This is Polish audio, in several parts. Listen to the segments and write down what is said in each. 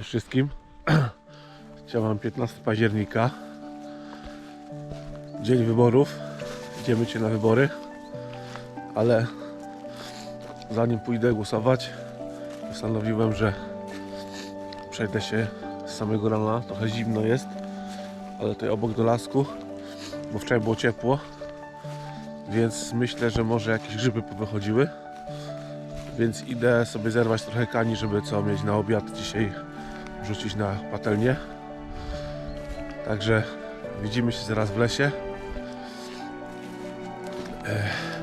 Cześć wszystkim. Mam 15 października. Dzień wyborów. Idziemy dzisiaj na wybory. Ale zanim pójdę głosować, postanowiłem, że przejdę się z samego rana. Trochę zimno jest, ale tutaj obok do lasku, bo wczoraj było ciepło. Więc myślę, że może jakieś grzyby powychodziły. Więc idę sobie zerwać trochę kani, żeby co mieć na obiad dzisiaj wrzucić na patelnię. Także widzimy się zaraz w lesie. Ech.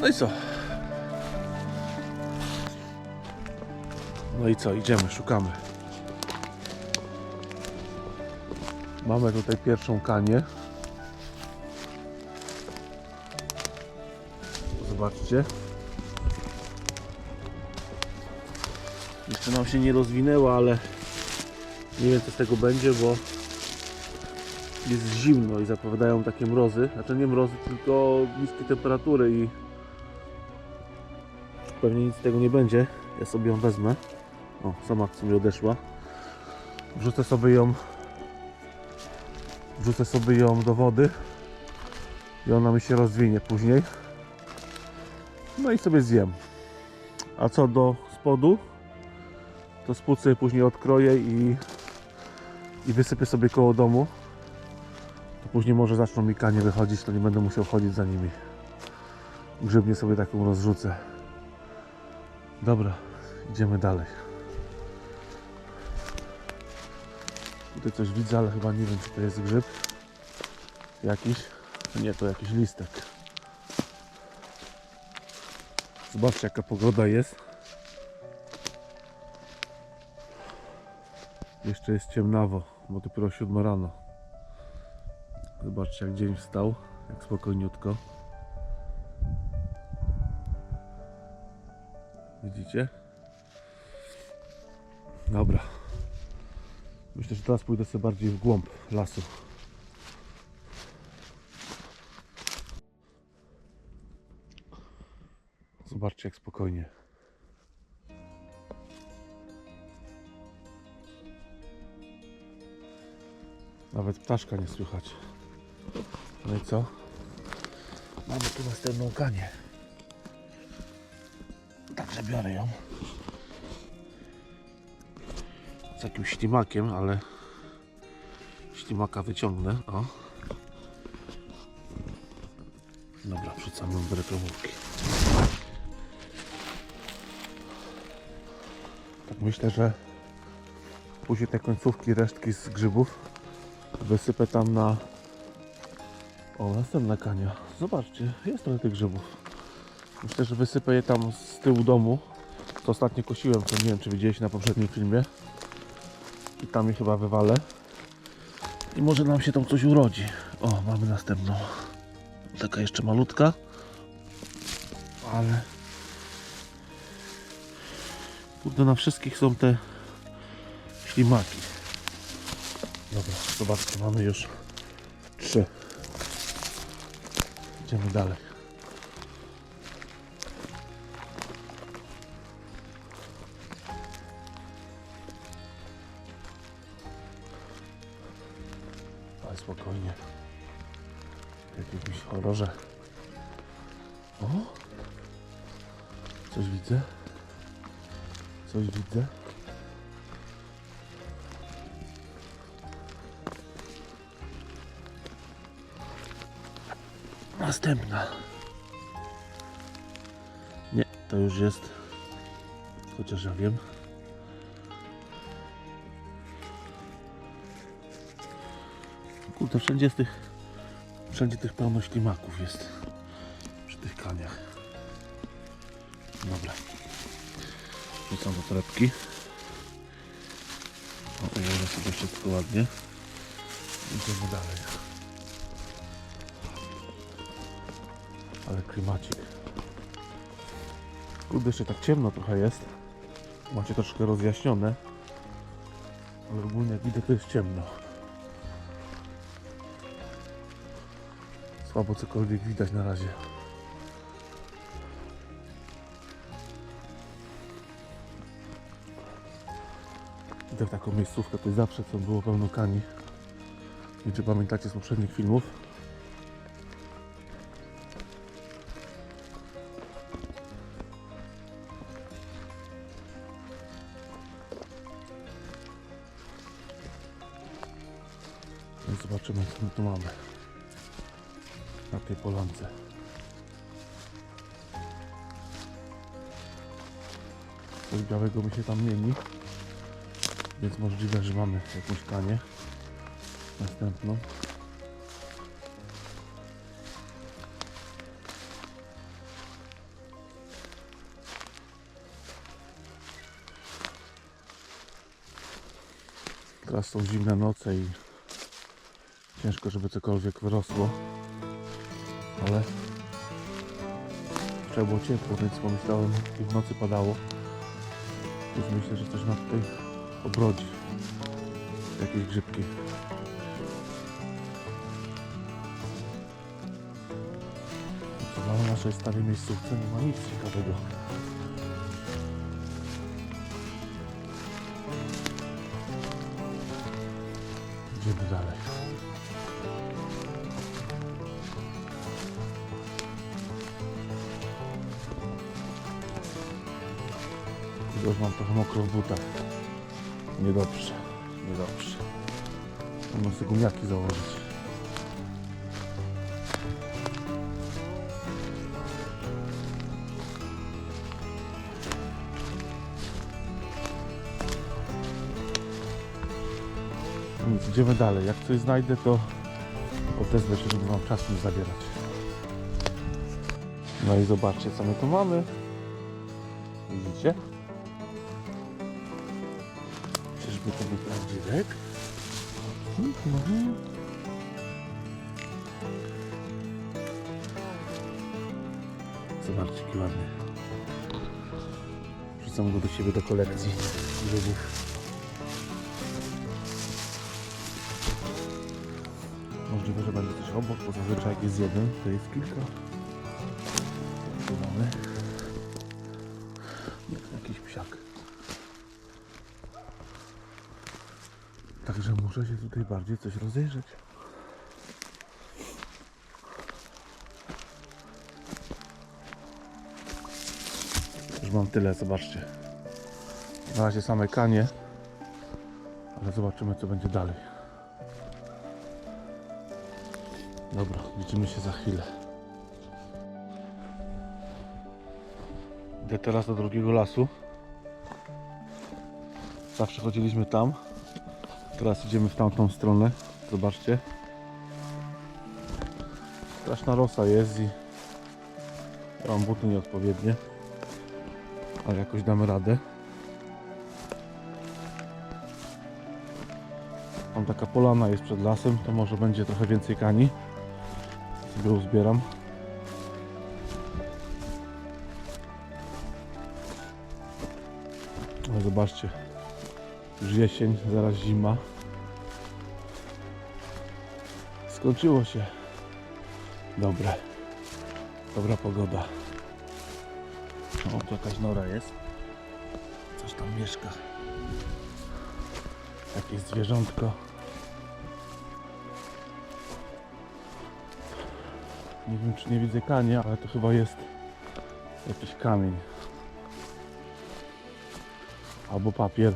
No i co? No i co? Idziemy, szukamy. Mamy tutaj pierwszą kanię. Zobaczcie. Jeszcze nam się nie rozwinęła, ale nie wiem co z tego będzie, bo jest zimno i zapowiadają takie mrozy. Znaczy nie mrozy, tylko niskie temperatury i pewnie nic z tego nie będzie. Ja sobie ją wezmę. O, sama w sumie odeszła. Wrzucę sobie ją wrzucę sobie ją do wody i ona mi się rozwinie później. No i sobie zjem. A co do spodu, to spód później odkroję i, i wysypię sobie koło domu. To później może zaczną mi kanie wychodzić, to nie będę musiał chodzić za nimi. Grzybnie sobie taką rozrzucę. Dobra, idziemy dalej. Tutaj coś widzę, ale chyba nie wiem czy to jest grzyb. Jakiś. Nie, to jakiś listek. Zobaczcie jaka pogoda jest. Jeszcze jest ciemnawo, bo dopiero 7 rano. Zobaczcie jak dzień wstał, jak spokojniutko. Widzicie? Dobra. Myślę, że teraz pójdę sobie bardziej w głąb lasu. Zobaczcie jak spokojnie. Nawet ptaszka nie słychać. No i co? Mamy tu następną kanię. Także biorę ją. Z jakimś ślimakiem, ale ślimaka wyciągnę. O. Dobra, wrzucam ją reklamówki. Tak myślę, że później te końcówki, resztki z grzybów wysypę tam na o, następna kania. Zobaczcie, jest trochę tych grzybów. Myślę, że wysypę je tam z tyłu domu. To ostatnio kosiłem, to nie wiem czy widzieliście na poprzednim filmie. I tam je chyba wywalę. I może nam się tam coś urodzi. O, mamy następną. Taka jeszcze malutka. Ale kurde na wszystkich są te ślimaki Dobra, zobaczcie, mamy już trzy. Idziemy dalej. Ale spokojnie. Jak w jakimś horrorze. O! Coś widzę. Coś widzę. Następna. Nie, to już jest. Chociaż ja wiem. Kurde, wszędzie jest tych. Wszędzie tych pełno ślimaków jest. Przy tych kaniach. Dobra. Wrzucam do torebki. O, ułożę sobie wszystko ładnie. Idziemy dalej. Ale klimacik. Kurde, jeszcze tak ciemno trochę jest. Macie troszkę rozjaśnione. Ale ogólnie jak widzę, to jest ciemno. Słabo cokolwiek widać na razie. Idę taką miejscówkę, to jest zawsze co było pełno kani. I czy pamiętacie z poprzednich filmów? Więc zobaczymy co my tu mamy na tej polance. Coś białego mi się tam mieni. Więc możliwe, że mamy jakąś kanię następną. Teraz są zimne noce i ciężko, żeby cokolwiek wyrosło. Ale wczoraj było ciepło, więc pomyślałem i w nocy padało. Więc myślę, że coś nam tutaj obrodzi. Jakieś grzybki. Co na naszej starej miejscówce nie ma nic ciekawego. Idziemy dalej. Już mam trochę mokro w butach. Niedobrze, niedobrze. Muszę sobie gumiaki założyć. Idziemy dalej. Jak coś znajdę, to odezwę się, żeby wam czas nie zabierać. No i zobaczcie, co my tu mamy. Widzicie? To był prawdziwek? Mhm. Zobaczcie, jaki ładny. Wrzucam go do siebie do kolekcji grzybów. Możliwe, że będzie coś obok, bo zazwyczaj jak jest jeden, to jest kilka. Tu mamy. Także muszę się tutaj bardziej coś rozejrzeć. Już mam tyle, zobaczcie. Na razie same kanie, ale zobaczymy co będzie dalej. Dobra, widzimy się za chwilę. Idę teraz do drugiego lasu. Zawsze chodziliśmy tam. Teraz idziemy w tamtą stronę. Zobaczcie. Straszna rosa jest i ja mam buty nieodpowiednie. Ale jakoś damy radę. Tam taka polana jest przed lasem, to może będzie trochę więcej kani. Sobie uzbieram. Ale zobaczcie, już jesień, zaraz zima. Skończyło się. Dobre. Dobra pogoda. O, tu jakaś nora jest. Coś tam mieszka. Jakieś zwierzątko. Nie wiem czy nie widzę kania, ale to chyba jest jakiś kamień. Albo papier.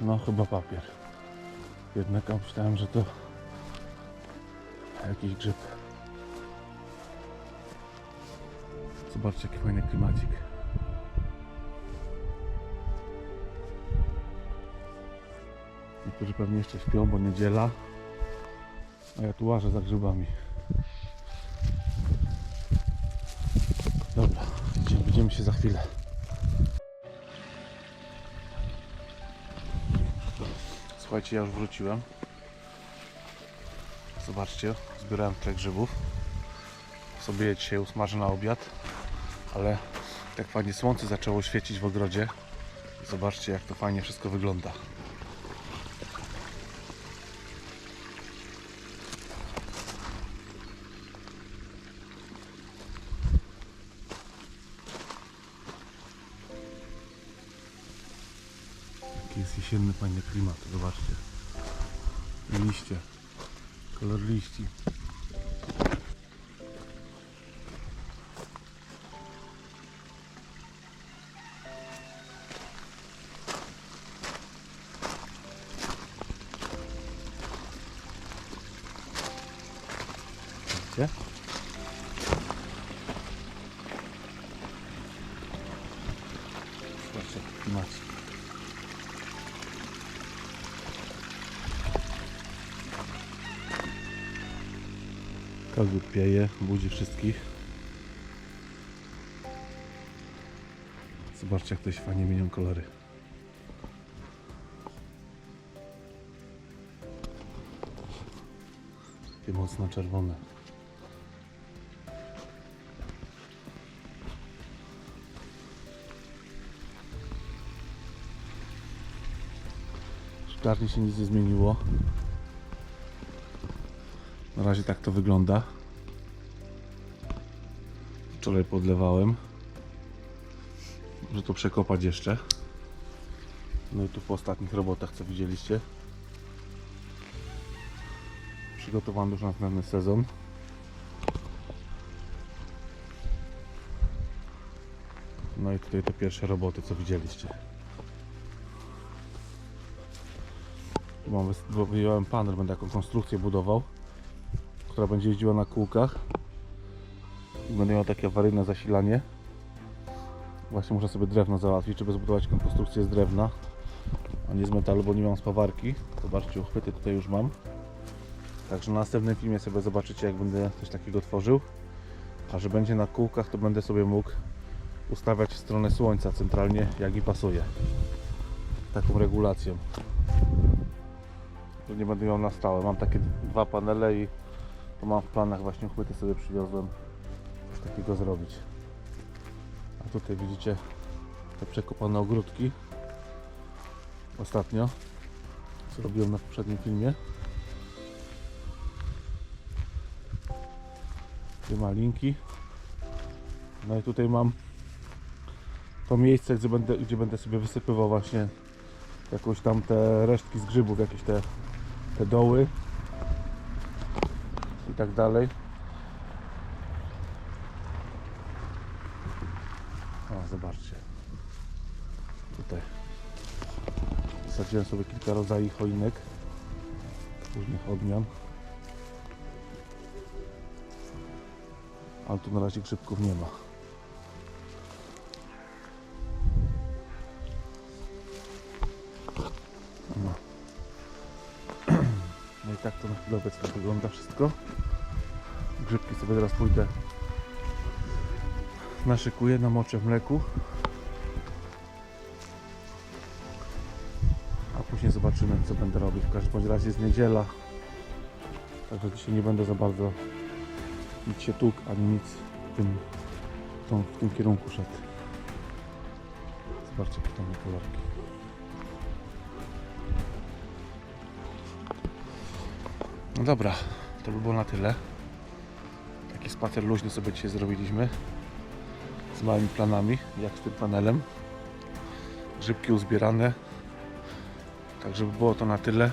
No chyba papier. Jednak myślałem, że to jakiś grzyb. Zobaczcie jaki fajny klimacik. Niektórzy pewnie jeszcze śpią, bo niedziela. A ja tu łażę za grzybami. Dobra, idziemy, widzimy się za chwilę. Słuchajcie, ja już wróciłem. Zobaczcie, zbierałem tyle grzybów. Sobie dzisiaj usmażę na obiad. Ale tak fajnie słońce zaczęło świecić w ogrodzie. Zobaczcie, jak to fajnie wszystko wygląda. Jesienny fajny klimat, zobaczcie. Liście, kolor liści. Kogut pieje, budzi wszystkich. Zobaczcie jak to się fajnie mienią kolory. Takie mocno czerwone. W szklarni się nic nie zmieniło. Na razie tak to wygląda. Wczoraj podlewałem. Może to przekopać jeszcze. No i tu po ostatnich robotach, co widzieliście. Przygotowany już na następny sezon. No i tutaj te pierwsze roboty, co widzieliście. Mam, wyjąłem panel, będę taką konstrukcję budował, która będzie jeździła na kółkach. I będę miał takie awaryjne zasilanie. Właśnie muszę sobie drewno załatwić, żeby zbudować konstrukcję z drewna, a nie z metalu, bo nie mam spawarki. Zobaczcie, uchwyty tutaj już mam. Także na następnym filmie sobie zobaczycie, jak będę coś takiego tworzył. A że będzie na kółkach, to będę sobie mógł ustawiać w stronę słońca centralnie, jak mi pasuje. Taką regulacją. To nie będę miał na stałe. Mam takie dwa panele i to mam w planach właśnie uchwyty sobie przywiozłem coś takiego zrobić. A tutaj widzicie te przekopane ogródki. Ostatnio, co robiłem na poprzednim filmie. Tu ma linki. No i tutaj mam to miejsce, gdzie będę, gdzie będę sobie wysypywał właśnie jakąś tam te resztki z grzybów, jakieś te, te doły tak dalej. O, zobaczcie. Tutaj zasadziłem sobie kilka rodzajów choinek różnych odmian. Ale tu na razie grzybków nie ma. No. No i tak to na chwilę obecną wygląda wszystko. Grzybki sobie teraz pójdę naszykuję, namoczę w mleku. A później zobaczymy co będę robił. W każdym razie jest niedziela. Także dzisiaj nie będę za bardzo nic się tuk, ani nic w tym, tą, w tym kierunku szedł. Zobaczcie jakie tam kolorki. No dobra, to by było na tyle. Taki spacer luźny sobie dzisiaj zrobiliśmy. Z małymi planami, jak z tym panelem. Grzybki uzbierane. Tak, żeby było to na tyle.